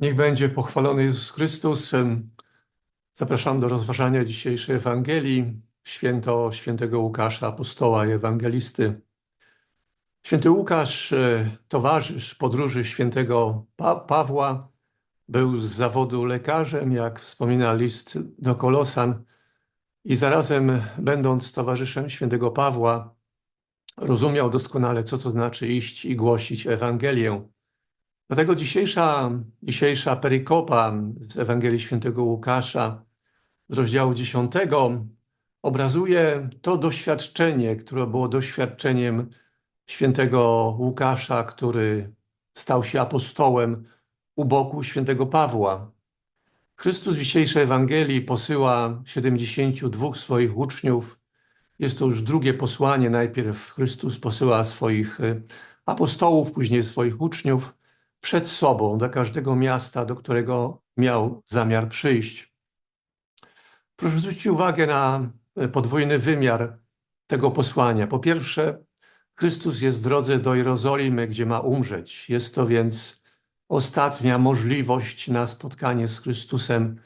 Niech będzie pochwalony Jezus Chrystus. Zapraszam do rozważania dzisiejszej Ewangelii, święto świętego Łukasza, apostoła i ewangelisty. Święty Łukasz, e, towarzysz podróży świętego pa Pawła, był z zawodu lekarzem, jak wspomina list do Kolosan, i zarazem, będąc towarzyszem świętego Pawła, rozumiał doskonale, co to znaczy iść i głosić Ewangelię. Dlatego dzisiejsza, dzisiejsza perikopa z Ewangelii Świętego Łukasza z rozdziału 10 obrazuje to doświadczenie, które było doświadczeniem świętego Łukasza, który stał się apostołem u boku świętego Pawła. Chrystus w dzisiejszej Ewangelii posyła 72 swoich uczniów. Jest to już drugie posłanie. Najpierw Chrystus posyła swoich y, apostołów, później swoich uczniów przed sobą do każdego miasta, do którego miał zamiar przyjść. Proszę zwrócić uwagę na e, podwójny wymiar tego posłania. Po pierwsze, Chrystus jest w drodze do Jerozolimy, gdzie ma umrzeć. Jest to więc ostatnia możliwość na spotkanie z Chrystusem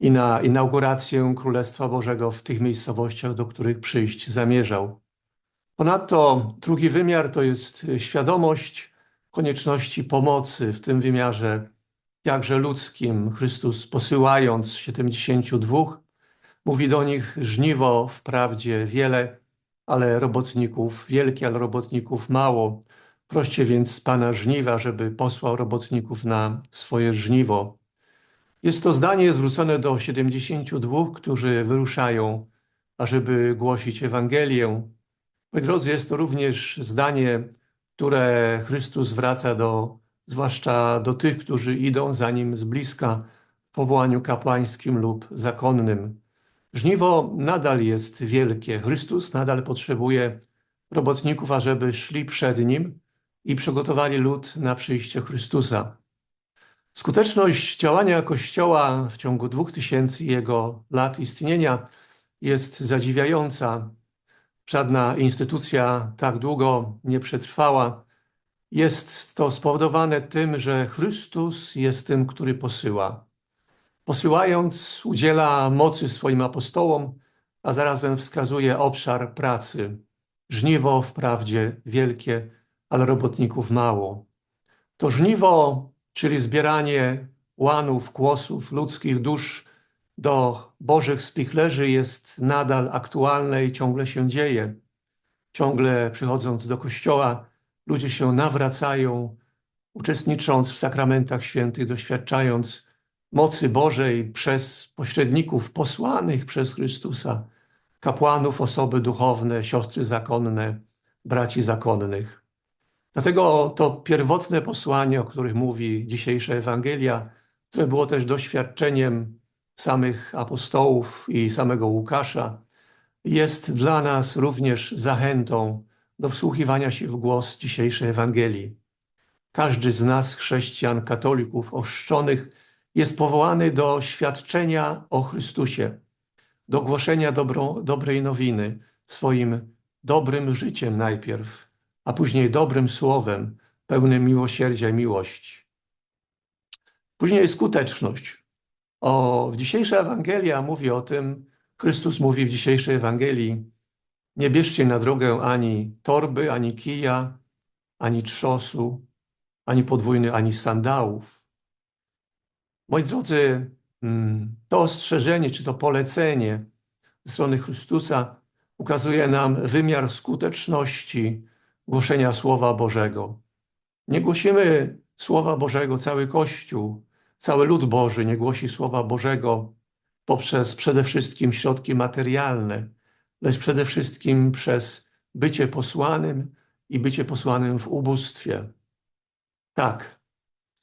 i na inaugurację Królestwa Bożego w tych miejscowościach, do których przyjść zamierzał. Ponadto drugi wymiar to jest świadomość, konieczności pomocy w tym wymiarze jakże ludzkim. Chrystus posyłając 72, mówi do nich żniwo wprawdzie wiele, ale robotników wielkie, ale robotników mało. Proście więc Pana żniwa, żeby posłał robotników na swoje żniwo. Jest to zdanie zwrócone do 72, którzy wyruszają, ażeby głosić Ewangelię. Moi drodzy, jest to również zdanie które Chrystus zwraca do, zwłaszcza do tych, którzy idą za Nim z bliska w powołaniu kapłańskim lub zakonnym. Żniwo nadal jest wielkie. Chrystus nadal potrzebuje robotników, ażeby szli przed Nim i przygotowali lud na przyjście Chrystusa. Skuteczność działania Kościoła w ciągu dwóch tysięcy jego lat istnienia jest zadziwiająca. Żadna instytucja tak długo nie przetrwała. Jest to spowodowane tym, że Chrystus jest tym, który posyła. Posyłając, udziela mocy swoim apostołom, a zarazem wskazuje obszar pracy. Żniwo wprawdzie wielkie, ale robotników mało. To żniwo, czyli zbieranie łanów, kłosów, ludzkich dusz, do Bożych spichlerzy jest nadal aktualne i ciągle się dzieje. Ciągle przychodząc do kościoła, ludzie się nawracają, uczestnicząc w sakramentach świętych, doświadczając mocy Bożej przez pośredników posłanych przez Chrystusa, kapłanów, osoby duchowne, siostry zakonne, braci zakonnych. Dlatego to pierwotne posłanie, o których mówi dzisiejsza Ewangelia, które było też doświadczeniem samych apostołów i samego Łukasza, jest dla nas również zachętą do wsłuchiwania się w głos dzisiejszej Ewangelii. Każdy z nas, chrześcijan, katolików, oszczonych, jest powołany do świadczenia o Chrystusie, do głoszenia dobro, dobrej nowiny swoim dobrym życiem najpierw, a później dobrym słowem, pełnym miłosierdzia i miłości. Później skuteczność, o, dzisiejsza Ewangelia mówi o tym, Chrystus mówi w dzisiejszej Ewangelii, nie bierzcie na drogę ani torby, ani kija, ani trzosu, ani podwójny, ani sandałów. Moi drodzy, mm, to ostrzeżenie, czy to polecenie ze strony Chrystusa ukazuje nam wymiar skuteczności głoszenia Słowa Bożego. Nie głosimy Słowa Bożego cały Kościół, Cały lud Boży nie głosi Słowa Bożego poprzez przede wszystkim środki materialne, lecz przede wszystkim przez bycie posłanym i bycie posłanym w ubóstwie. Tak,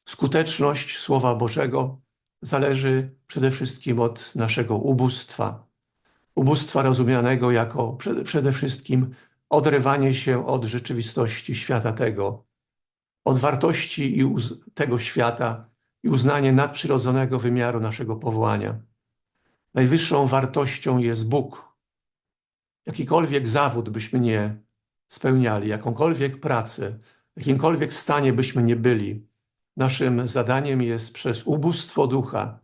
skuteczność Słowa Bożego zależy przede wszystkim od naszego ubóstwa. Ubóstwa rozumianego jako przede, wszystkim odrywanie się od rzeczywistości świata tego, od wartości i tego świata, i uznanie nadprzyrodzonego wymiaru naszego powołania. Najwyższą wartością jest Bóg. Jakikolwiek zawód byśmy nie spełniali, jakąkolwiek pracę, w jakimkolwiek stanie byśmy nie byli, naszym zadaniem jest przez ubóstwo ducha,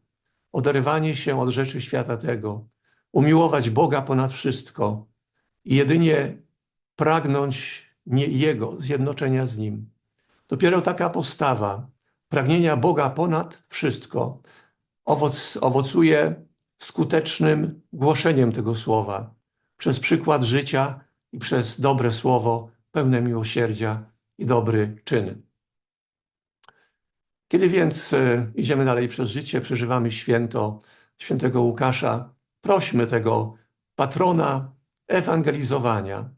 oderwanie się od rzeczy świata tego, umiłować Boga ponad wszystko i jedynie pragnąć nie Jego, zjednoczenia z Nim. Dopiero taka postawa pragnienia Boga ponad wszystko owoc, owocuje skutecznym głoszeniem tego słowa przez przykład życia i przez dobre słowo pełne miłosierdzia i dobry czyn. Kiedy więc e, idziemy dalej przez życie, przeżywamy święto świętego Łukasza, prośmy tego patrona ewangelizowania,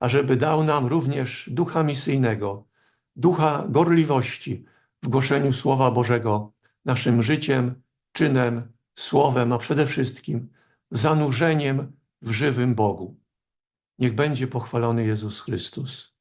ażeby dał nam również ducha misyjnego, ducha gorliwości w głoszeniu Słowa Bożego naszym życiem, czynem, słowem, a przede wszystkim zanurzeniem w żywym Bogu. Niech będzie pochwalony Jezus Chrystus.